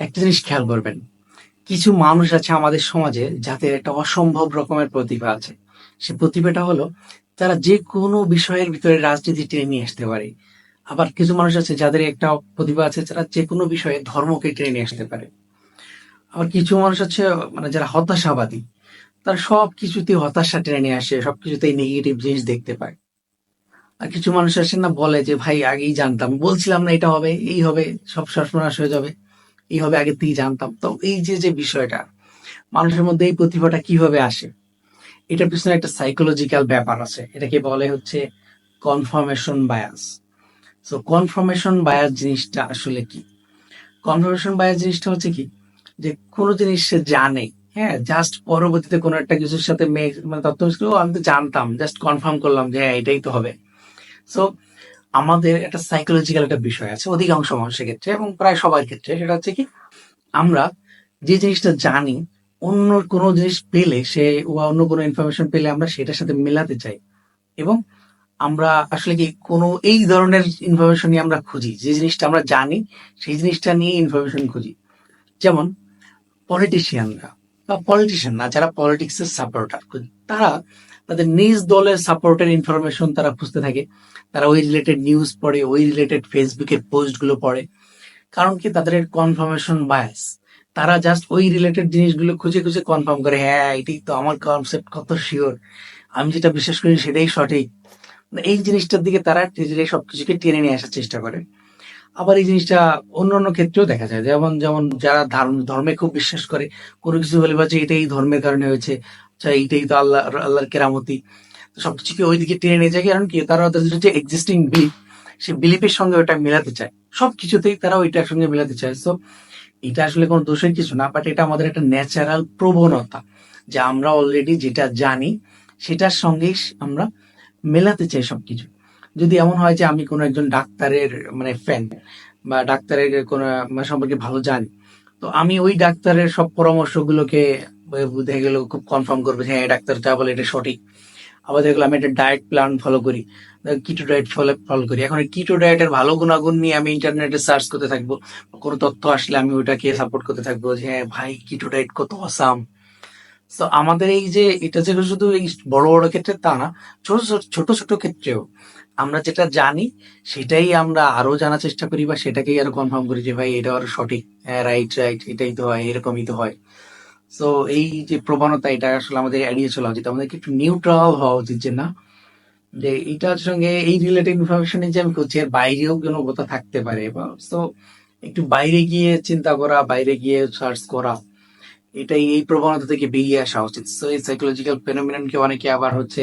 একটা জিনিস খেয়াল করবেন, কিছু মানুষ আছে আমাদের সমাজে যাদের একটা অসম্ভব রকমের প্রতিভা আছে। সে প্রতিভাটা হলো তারা যে কোনো বিষয়ের ভিতরে রাজনীতি টেনে নিয়ে আসতে পারে। আবার কিছু মানুষ আছে যাদের একটা প্রতিভা আছে যারা যে কোনো বিষয়ে ধর্মকে টেনে নিয়ে আসতে পারে। আবার কিছু মানুষ আছে মানে যারা হতাশাবাদী, তারা সব কিছুতেই হতাশা টেনে নিয়ে আসে সব কিছুতেই নেগেটিভ জিনিস দেখতে পায়। আর কিছু মানুষ আসে না বলে যে, ভাই, আগেই জানতাম, বলছিলাম না এটা হবে, এই হবে, সব সর্বনাশ হয়ে যাবে। এই হবে আগে থেকেই জানতাম। তো এই যে যে বিষয়টা, মানুষের মধ্যে এই প্রতিভাটা কীভাবে আসে? এটার পিছনে একটা সাইকোলজিক্যাল ব্যাপার আছে। এটাকে বলে হচ্ছে confirmation bias so confirmation bias জিনিসটা আসলে কি? কনফার্মেশন বায়াস জিনিসটা হচ্ছে কি? যে কোনো জিনিস সে জানে হ্যাঁ জাস্ট পরবর্তীতে কোনো একটা কিছুর সাথে মানে তথ্য আমি তো জানতাম জাস্ট কনফার্ম করলাম যে হ্যাঁ এটাই তো হবে। সো আমাদের একটা সাইকোলজিক্যাল একটা বিষয় আছে, অধিকাংশ মানুষের ক্ষেত্রে এবং প্রায় সবার ক্ষেত্রে, সেটা হচ্ছে কি, আমরা যে জিনিসটা জানি, অন্য কোনো জিনিস পেলে সে বা অন্য কোনো ইনফরমেশন পেলে আমরা সেটার সাথে মেলাতে চাই। এবং আমরা আসলে কি, কোনো এই ধরনের ইনফরমেশনই আমরা খুঁজি, যে জিনিসটা আমরা জানি, সেই জিনিসটা নিয়ে ইনফরমেশন খুঁজি। যেমন পলিটিশিয়ানরা বা পলিটিশিয়ান না, যারা পলিটিক্সের সাপোর্টার তারা তাদের নিজ দলের সাপোর্টের ইনফরমেশন তারা খুঁজতে থাকে। তারা ওই রিলেটেড নিউজ পড়ে, ওই রিলেটেড ফেসবুকের পোস্টগুলো পড়ে। কারণ কি? তাদের কনফার্মেশন বায়াস তারা জাস্ট ওই রিলেটেড জিনিসগুলো খুঁজে খুঁজে কনফার্ম করে হ্যাঁ এটাই তো আমার কনসেপ্ট কত শিওর আমি যেটা বিশ্বাস করি সেটাই সঠিক। এই জিনিসটার দিকে তারা ধীরে সবকিছুকে টেনে নিয়ে আসার চেষ্টা করে। আবার এই জিনিসটা অন্য অন্য ক্ষেত্রেও দেখা যায়। যেমন যেমন যারা ধর্ম- খুব বিশ্বাস করে, কোনো কিছু বলে বা যে এটাই ধর্মের কারণে হয়েছে। এইটাই তো আল্লাহ, আল্লাহর কেরামতি। তো সবকিছুকে ওই দিকে টেনে নিয়ে যায়? কারণ কি, তারা তাদের যে এক্সিস্টিং বিলিফ সে বিলিফের সঙ্গে ওটা মেলাতে চায়। সব কিছুতেই তারা ওইটার সঙ্গে মেলাতে চায়। সো এটা আসলে কোনো দোষের কিছু না বাট এটা আমাদের একটা ন্যাচারাল প্রবণতা যে আমরা অলরেডি যেটা জানি, সেটার সঙ্গেই আমরা মেলাতে চাই সবকিছু। যদি এমন হয় যে আমি কোনো একজন ডাক্তারের মানে ফ্যান বা ডাক্তারের কোনো মানে সম্পর্কে ভালো জানি, তো আমি ওই ডাক্তারের সব পরামর্শগুলোকে দেখা গেল, খুব কনফার্ম করবে হ্যাঁ ডাক্তার যা বলে এটা সঠিক। আবার দেখলাম আমি একটা ডায়েট প্ল্যান ফলো করি। কিটো ডায়েট ফলো ফলো করি। এখন কিটো ডায়েটের ভালো গুণাগুণ নিয়ে আমি ইন্টারনেটে সার্চ করতে থাকব। কোনো তথ্য আসলে আমি ওইটাকে সাপোর্ট করতে থাকব যে হ্যাঁ ভাই কিটো ডায়েট কত আসাম তো আমাদের এই যে, এটা যে শুধু এই বড় বড় ক্ষেত্রে তা না, ছোট ছোট ছোট ছোট ক্ষেত্রেও আমরা যেটা জানি, সেটাই আমরা আরও জানার চেষ্টা করি বা সেটাকেই আরও কনফার্ম করি যে ভাই, এটা আরও সঠিক। হ্যাঁ রাইট রাইট এটাই তো হয়, এরকমই তো হয়। তো এই যে প্রবণতা, এটা আসলে আমাদের এড়িয়ে চলা উচিত। আমাদেরকে একটু নিউট্রাল হওয়া উচিত যে না, যে এইটার সঙ্গে এই রিলেটেড ইনফরমেশন যে আমি করছি, এর বাইরেও কোনো কথা থাকতে পারে বা তো একটু বাইরে গিয়ে চিন্তা করা, বাইরে গিয়ে সার্চ করা, এটাই এই প্রবণতা থেকে বেরিয়ে আসা উচিত। সো এই সাইকোলজিক্যাল ফেনোমিনকে অনেকে আবার হচ্ছে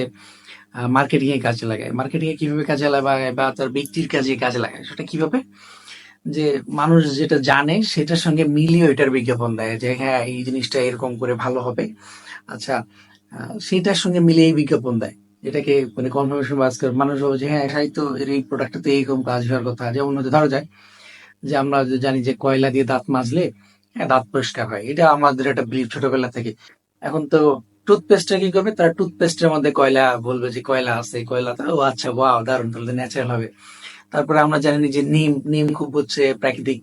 মার্কেটিং এ কাজে লাগায়। মার্কেটিং এ কীভাবে কাজে লাগায় বা তার ব্যক্তির কাজে কাজে লাগায়, সেটা কীভাবে? যে মানুষ যেটা জানে সেটার সঙ্গে মিলিয়ে এটার বিজ্ঞাপন দেয় যে হ্যাঁ এই জিনিসটা এরকম করে ভালো হবে। আচ্ছা সেটার সঙ্গে মিলিয়ে বিজ্ঞাপন দেয়। এটাকে মানে কনফার্মেশন বাস করে মানুষ ভাবে যে হ্যাঁ এর এই প্রোডাক্টটা তো এইরকম কাজ হওয়ার কথা। যেমন হতে ধরা যায় যে আমরা জানি যে কয়লা দিয়ে দাঁত মাজলে হ্যাঁ দাঁত পরিষ্কার হয়। এটা আমাদের একটা বিলিভ ছোটবেলা থেকে। এখন তো টুথপেস্টটা কি করবে? তারা টুথপেস্টের মধ্যে কয়লা বলবে যে, কয়লা আছে, কয়লা ও আচ্ছা ওয়াও দারুণ, তাহলে ন্যাচারাল হবে। তারপরে আমরা জানি যে নিম নিম খুব হচ্ছে প্রাকৃতিক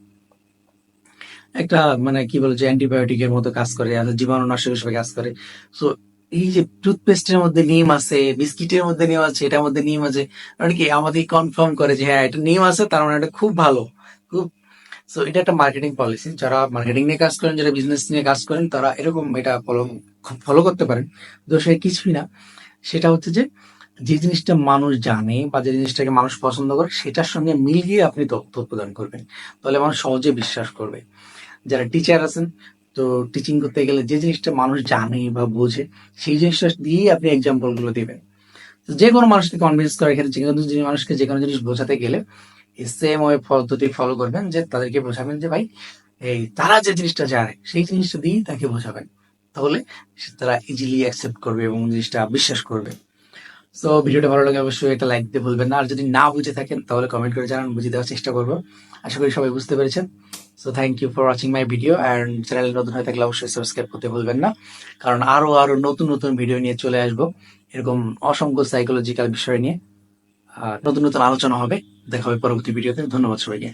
একটা মানে কি বলে যে অ্যান্টিবায়োটিক এর মতো কাজ করে, আর জীবাণুনাশক হিসেবে কাজ করে। সো এই যে টুথপেস্টের মধ্যে নিম আছে, বিস্কিটের মধ্যে নিম আছে, এটার মধ্যে নিম আছে মানে কি আমাদের কনফার্ম করে যে হ্যাঁ এটা নিম আছে, তার মানে এটা খুব ভালো, খুব। সো এটা একটা মার্কেটিং পলিসি যারা মার্কেটিং নিয়ে কাজ করেন, যারা বিজনেস নিয়ে কাজ করেন, তারা এরকম এটা ফলো ফলো করতে পারেন। তো সে কিছুই না, সেটা হচ্ছে যে যে জিনিসটা মানুষ জানে বা যে জিনিসটাকে মানুষ পছন্দ করে, সেটার সঙ্গে মিলিয়ে আপনি তথ্য প্রদান করবেন। তাহলে মানুষ সহজে বিশ্বাস করবে। যারা টিচার আছেন, তো টিচিং করতে গেলে যে জিনিসটা মানুষ জানে বা বোঝে, সেই জিনিসটা দিয়েই আপনি এক্সাম্পলগুলো দিবেন। যে কোনো মানুষকে কনভিন্স করার ক্ষেত্রে, যে কোনো জিনিস- মানুষকে যে কোনো জিনিস বোঝাতে গেলে সেম ওয়ে পদ্ধতি ফলো করবেন, যে তাদেরকে বোঝাবেন যে, ভাই, এই তারা যে জিনিসটা জানে, সেই জিনিসটা দিয়েই তাকে বোঝাবেন। তাহলে তারা ইজিলি অ্যাকসেপ্ট করবে এবং জিনিসটা বিশ্বাস করবে। সো ভিডিওটা ভালো লাগে অবশ্যই একটা লাইক দিতে ভুলবেন না। আর যদি না বুঝে থাকেন, তাহলে কমেন্ট করে জানান বুঝে দেওয়ার চেষ্টা করব। আশা করি সবাই বুঝতে পেরেছেন। So thank you for watching my video and channel নতুন হয়ে থাকলে অবশ্যই সাবস্ক্রাইব করতে ভুলবেন না। কারণ আরও আরও নতুন নতুন ভিডিও নিয়ে চলে আসব। এরকম অসংখ্য সাইকোলজিক্যাল বিষয় নিয়ে। নতুন নতুন আলোচনা হবে। দেখা হবে পরবর্তী ভিডিওতে ধন্যবাদ সবাইকে।